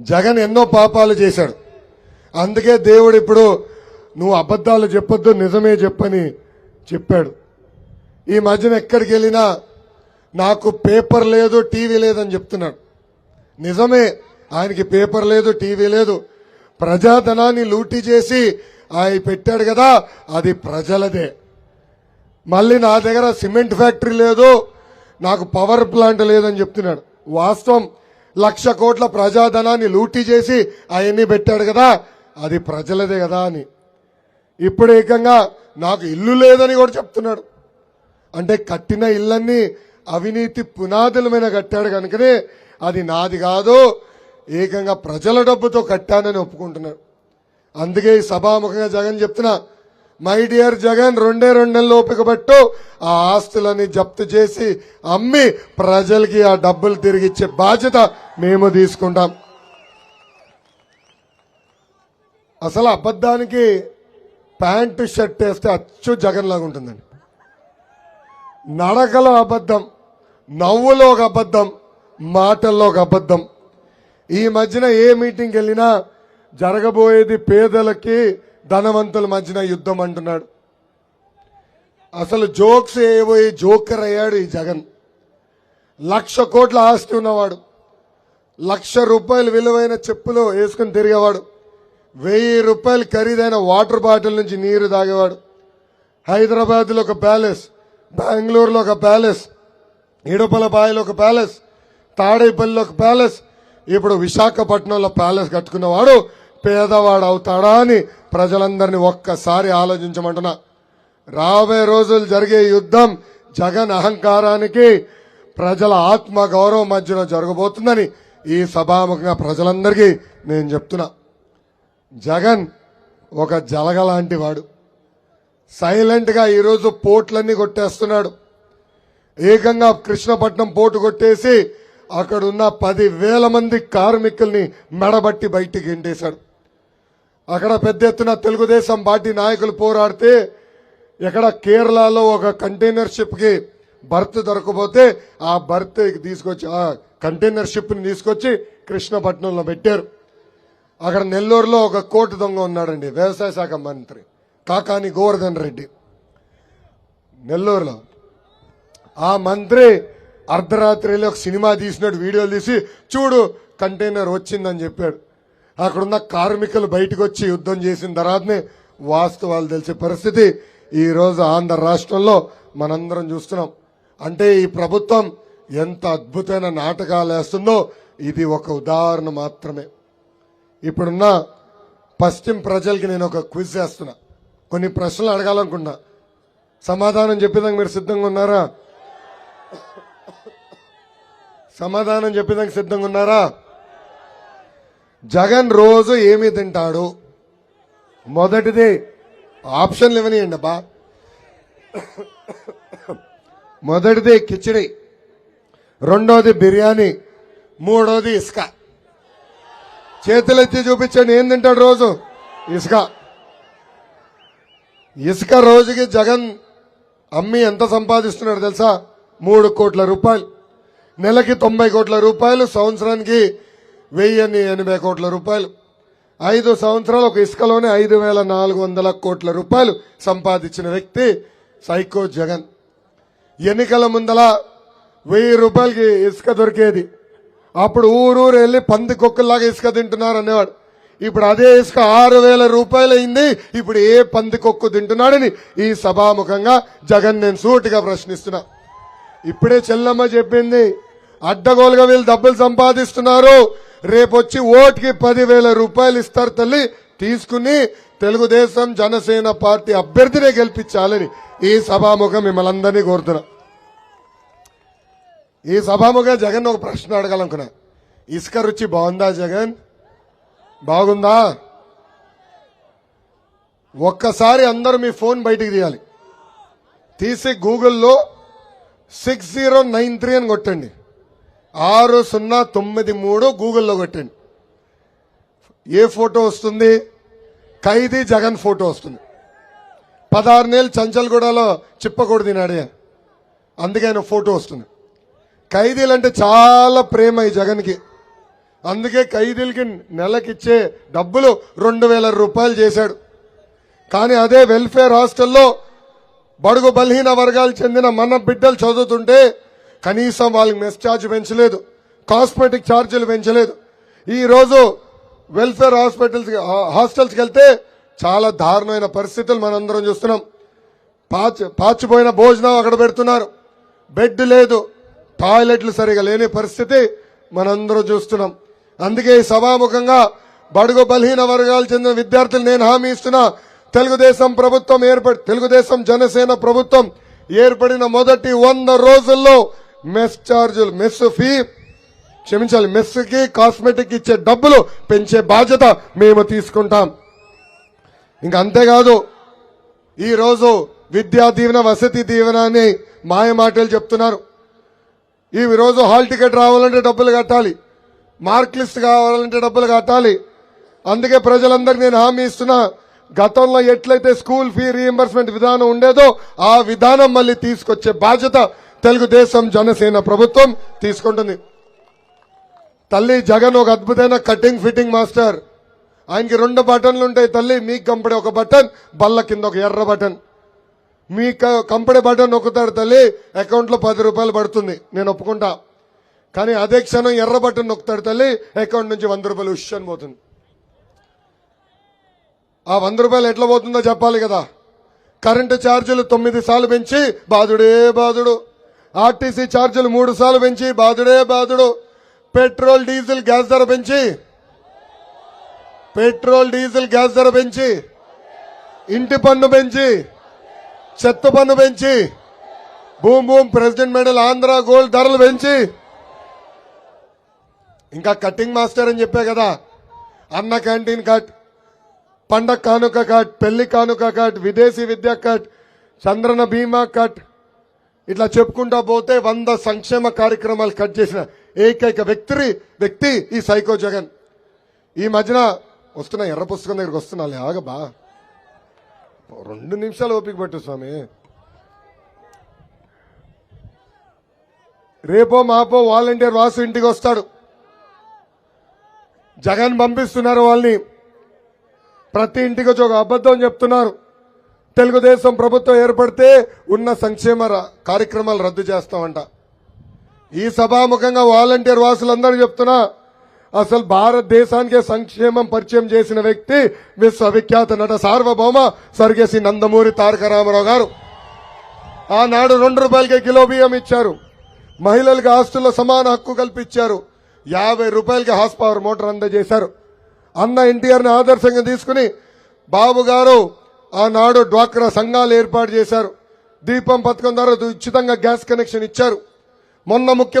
జగన్ ఎన్నో పాపాలు చేశాడు. అందుకే దేవుడు ఇప్పుడు నువ్వు అబద్ధాలు చెప్పొద్దు నిజమే చెప్పని చెప్పాడు. ఈ మధ్యన ఎక్కడికి వెళ్ళినా నాకు పేపర్ లేదు టీవీ లేదని చెప్తున్నాడు. నిజమే ఆయనకి పేపర్ లేదు టీవీ లేదు. ప్రజాధనాన్ని లూటీ చేసి ఆయన పెట్టాడు కదా అది ప్రజలదే. మళ్ళీ నా దగ్గర సిమెంట్ ఫ్యాక్టరీ లేదు నాకు పవర్ ప్లాంట్ లేదని చెప్తున్నాడు. వాస్తవం లక్ష కోట్ల ప్రజాధనాన్ని లూటీ చేసి అవన్నీ పెట్టాడు కదా అది ప్రజలదే కదా అని. ఇప్పుడు ఏకంగా నాకు ఇల్లు లేదని కూడా చెప్తున్నాడు. అంటే కట్టిన ఇల్లన్నీ అవినీతి పునాదుల మీద కట్టాడు కనుకనే అది నాది కాదు ఏకంగా ప్రజల డబ్బుతో కట్టానని ఒప్పుకుంటున్నాడు. అందుకే ఈ సభాముఖంగా జగన్ చెప్తున్నా మై డియర్ జగన్ రెండే రెండు నెలలు ఓపిక పట్టు ఆ ఆస్తులని జప్తు చేసి అమ్మి ప్రజలకి ఆ డబ్బులు తిరిగి ఇచ్చే బాధ్యత మేము తీసుకుంటాం. అసలు అబద్ధానికి ప్యాంటు షర్ట్ వేస్తే అచ్చు జగన్ లాగా ఉంటుందండి. నడకలో అబద్ధం నవ్వులో ఒక అబద్ధం మాటల్లో ఒక అబద్ధం. ఈ మధ్యన ఏ మీటింగ్కి వెళ్ళినా జరగబోయేది పేదలకి ధనవంతుల మధ్యన యుద్ధం అంటున్నాడు. అసలు జోక్స్ ఏబోయి జోకర్ అయ్యాడు ఈ జగన్. లక్ష కోట్ల ఆస్తి ఉన్నవాడు. లక్ష రూపాయలు విలువైన చెప్పులు వేసుకుని తిరిగేవాడు. వెయ్యి రూపాయలు ఖరీదైన వాటర్ బాటిల్ నుంచి నీరు తాగేవాడు. హైదరాబాద్లో ఒక ప్యాలెస్ బెంగళూరులో ఒక ప్యాలెస్ ఇడుపలపాయలో ఒక ప్యాలెస్ తాడేపల్లిలో ఒక ప్యాలెస్ ఇప్పుడు విశాఖపట్నంలో ప్యాలెస్ కట్టుకున్నవాడు పేదవాడు అవుతాడా అని ప్రజలందరినీ ఒక్కసారి ఆలోచించమంటున్నా. రాబోయే రోజులు జరిగే యుద్ధం జగన్ అహంకారానికి ప్రజల ఆత్మ గౌరవం మధ్యలో జరగబోతుందని ఈ సభాముఖంగా ప్రజలందరికీ నేను చెప్తున్నా. జగన్ ఒక జలగ లాంటి వాడు. సైలెంట్గా ఈరోజు పోట్లన్నీ కొట్టేస్తున్నాడు. ఏకంగా కృష్ణపట్నం పోటు కొట్టేసి అక్కడున్న పది వేల మంది కార్మికుల్ని మెడబట్టి బయటికి ఎండేశాడు అక్కడ పెద్ద ఎత్తున తెలుగుదేశం పార్టీ నాయకులు పోరాడితే ఇక్కడ కేరళలో ఒక కంటైనర్ షిప్కి బర్త్ దొరకపోతే ఆ బర్త్ తీసుకొచ్చి ఆ కంటైనర్ షిప్ని తీసుకొచ్చి కృష్ణపట్నంలో పెట్టారు. అక్కడ నెల్లూరులో ఒక కోటు దొంగ ఉన్నాడండి వ్యవసాయ శాఖ మంత్రి కాకాని గోవర్ధన్ రెడ్డి. నెల్లూరులో ఆ మంత్రి అర్ధరాత్రిలో ఒక సినిమా తీసినాడు వీడియోలు తీసి చూడు కంటైనర్ వచ్చిందని చెప్పాడు. అక్కడున్న కార్మికులు బయటకు వచ్చి యుద్ధం చేసిన తర్వాతనే వాస్తవాలు తెలిసే పరిస్థితి. ఈరోజు ఆంధ్ర రాష్ట్రంలో మనందరం చూస్తున్నాం. అంటే ఈ ప్రభుత్వం ఎంత అద్భుతమైన నాటకాలు వేస్తుందో ఇది ఒక ఉదాహరణ మాత్రమే. ఇప్పుడున్న పశ్చిమ ప్రజలకి నేను ఒక క్విజ్ వేస్తున్నా. కొన్ని ప్రశ్నలు అడగాలనుకున్నా సమాధానం చెప్పేదానికి మీరు సిద్ధంగా ఉన్నారా? సమాధానం చెప్పేదానికి సిద్ధంగా ఉన్నారా? జగన్ రోజు ఏమి తింటాడు? మొదటిది ఆప్షన్లు ఇవ్వనియండి అబ్బా. మొదటిది కిచిడి రెండోది బిర్యానీ మూడోది ఇసుక. చేతులెత్తి చూపించండి ఏం తింటాడు రోజు? ఇసుక. ఇసుక రోజుకి జగన్ అమ్మి ఎంత సంపాదిస్తున్నాడు తెలుసా? మూడు కోట్ల రూపాయలు. నెలకి తొంభై కోట్ల రూపాయలు సంవత్సరానికి వెయ్యి ఎనభై కోట్ల రూపాయలు. ఐదు సంవత్సరాలు ఒక ఇసుకలోనే ఐదు వేల నాలుగు వందల కోట్ల రూపాయలు సంపాదించిన వ్యక్తి సైకో జగన్. ఎన్నికల ముందల వెయ్యి రూపాయలకి ఇసుక దొరికేది. అప్పుడు ఊరూరు వెళ్ళి పంది కుక్కల్లాగా ఇసుక తింటున్నారు అనేవాడు. ఇప్పుడు అదే ఇసుక ఆరు వేల రూపాయలైంది ఇప్పుడు ఏ పంది కొక్కు తింటున్నాడని ఈ సభాముఖంగా జగన్ నేను సూటిగా ప్రశ్నిస్తున్నా. ఇప్పుడే చెల్లమ్మ చెప్పింది అడ్డగోలుగా వీళ్ళు డబ్బులు సంపాదిస్తున్నారు రేపొచ్చి ఓటుకి పదివేల రూపాయలు ఇస్తారు తల్లి. తీసుకుని తెలుగుదేశం జనసేన పార్టీ అభ్యర్థినే గెలిపించాలని ఈ సభాముఖం మిమ్మల్ని అందరినీ కోరుతున్నా. ఈ సభాముఖం జగన్ ఒక ప్రశ్న అడగాలనుకున్నా. ఇసుక రుచి బాగుందా జగన్? బాగుందా? ఒక్కసారి అందరూ మీ ఫోన్ బయటికి తీయాలి. తీసి గూగుల్లో సిక్స్ జీరో నైన్ త్రీ అని కొట్టండి. ఆరు సున్నా తొమ్మిది మూడు గూగుల్లో కొట్టండి. ఏ ఫోటో వస్తుంది? ఖైదీ జగన్ ఫోటో వస్తుంది. పదహారు నెలలు చంచల్గూడలో చిప్పకూడదు నాడే అందుకే ఆయన ఫోటో వస్తుంది. ఖైదీలు అంటే చాలా ప్రేమ ఈ జగన్కి. అందుకే ఖైదీలకి నెలకిచ్చే డబ్బులు రెండు వేల రూపాయలు చేశాడు. కానీ అదే వెల్ఫేర్ హాస్టల్లో బడుగు బలహీన వర్గాలు చెందిన మన బిడ్డలు చదువుతుంటే కనీసం వాళ్ళకి మెస్ ఛార్జ్ పెంచలేదు. కాస్మెటిక్ ఛార్జీలు పెంచలేదు. ఈరోజు వెల్ఫేర్ హాస్పిటల్స్ హాస్టల్స్కి వెళ్తే చాలా దారుణమైన పరిస్థితులు మనందరం చూస్తున్నాం. పాచి పాచిపోయిన భోజనం అక్కడ పెడుతున్నారు. బెడ్ లేదు. టాయిలెట్లు సరిగా లేని పరిస్థితి మనందరం చూస్తున్నాం. అందుకే ఈ సభాముఖంగా బడుగు బలహీన వర్గాలు చెందిన విద్యార్థులు నేను హామీ ఇస్తున్నా. తెలుగుదేశం ప్రభుత్వం ఏర్పడి తెలుగుదేశం జనసేన ప్రభుత్వం ఏర్పడిన మొదటి వంద రోజుల్లో మెస్ ఛార్జీలు మెస్ ఫీ. క్షమించాలి మెస్కి కాస్మెటిక్ ఇచ్చే డబ్బులు పెంచే బాధ్యత మేము తీసుకుంటాం. ఇంకా అంతేకాదు ఈరోజు విద్యా దీవెన వసతి దీవెన అని మాయ మాటలు చెప్తున్నారు. ఈ రోజు హాల్ టికెట్ రావాలంటే డబ్బులు కట్టాలి. మార్క్ లిస్ట్ కావాలంటే డబ్బులు కట్టాలి. అందుకే ప్రజలందరికీ నేను హామీ ఇస్తున్నా గతంలో ఎట్లయితే స్కూల్ ఫీ రీఎంబర్స్మెంట్ విధానం ఉండేదో ఆ విధానం మళ్ళీ తీసుకొచ్చే బాధ్యత తెలుగుదేశం జనసేన ప్రభుత్వం తీసుకుంటుంది. తల్లి జగన్ ఒక అద్భుతమైన కటింగ్ ఫిట్టింగ్ మాస్టర్ ఆయనకి రెండు బటన్లు ఉంటాయి తల్లి మీకు కంపడే ఒక బటన్ బల్ల కింద ఒక ఎర్ర బటన్. మీ క- కంపడే బటన్ నొక్కుతాడు తల్లి అకౌంట్లో పది రూపాయలు పడుతుంది. నేను ఒప్పుకుంటా. కానీ అదే క్షణం ఎర్ర బటన్ నొక్కుతాడు తల్లి అకౌంట్ నుంచి వంద రూపాయలు ఉష్ అని పోతుంది. ఆ వంద రూపాయలు ఎట్లా పోతుందో చెప్పాలి కదా. కరెంటు ఛార్జీలు తొమ్మిది సార్లు పెంచి బాధుడే బాధుడు. ఆర్టీసీ ఛార్జీలు మూడు సార్లు పెంచి బాధుడే బాధుడు పెట్రోల్ డీజిల్ గ్యాస్ ధర పెంచి. పెట్రోల్ డీజిల్ గ్యాస్ ధర పెంచి. ఇంటి పన్ను పెంచి. చెత్త పన్ను పెంచి. Boom boom president medal Andhra gold ధరలు పెంచి. ఇంకా కటింగ్ మాస్టర్ అని చెప్పే కదా. అన్న క్యాంటీన్ కట్ పండగ కానుక కట్ పెళ్ళి కానుక కట్ విదేశీ విద్య కట్ చంద్రన బీమా కట్ ఇట్లా చెప్పుకుంటా పోతే వంద సంక్షేమ కార్యక్రమాలు కట్ చేసిన ఏకైక వ్యక్తి వ్యక్తి ఈ సైకో జగన్. ఈ మధ్యన వస్తున్నా ఎర్ర పుస్తకం దగ్గరికి వస్తున్నా ఆగబా రెండు నిమిషాలు ఓపిక పెట్టు స్వామి. రేపో మాపో వాలంటీర్ వాసు ఇంటికి వస్తాడు. జగన్ పంపిస్తున్నారు వాళ్ళని. ప్రతి ఇంటికి వచ్చి ఒక అబద్ధం చెప్తున్నారు. తెలుగుదేశం ప్రభుత్వం ఏర్పడితే ఉన్న సంక్షేమ కార్యక్రమాలు రద్దు చేస్తామంట. ఈ సభాముఖంగా వాలంటీర్ వాసులందరూ చెప్తున్నా అసలు భారతదేశానికే సంక్షేమం పరిచయం చేసిన వ్యక్తి విశ్వవిఖ్యాత నట సార్వభౌమ స్వర్గేసి నందమూరి తారక రామారావు గారు. ఆనాడు రెండు రూపాయలకే కిలో బియ్యం ఇచ్చారు. మహిళలకు ఆస్తుల్లో సమాన హక్కు కల్పించారు. యాభై రూపాయలకి హాస్ పవర్ మోటార్ అందజేశారు. అన్న ఎన్టీఆర్ని ఆదర్శంగా తీసుకుని బాబు గారు ఆనాడు డ్వాక్రా సంఘాలు ఏర్పాటు చేశారు. దీపం పథకం ద్వారా ఉచితంగా గ్యాస్ కనెక్షన్ ఇచ్చారు. మొన్న ముఖ్య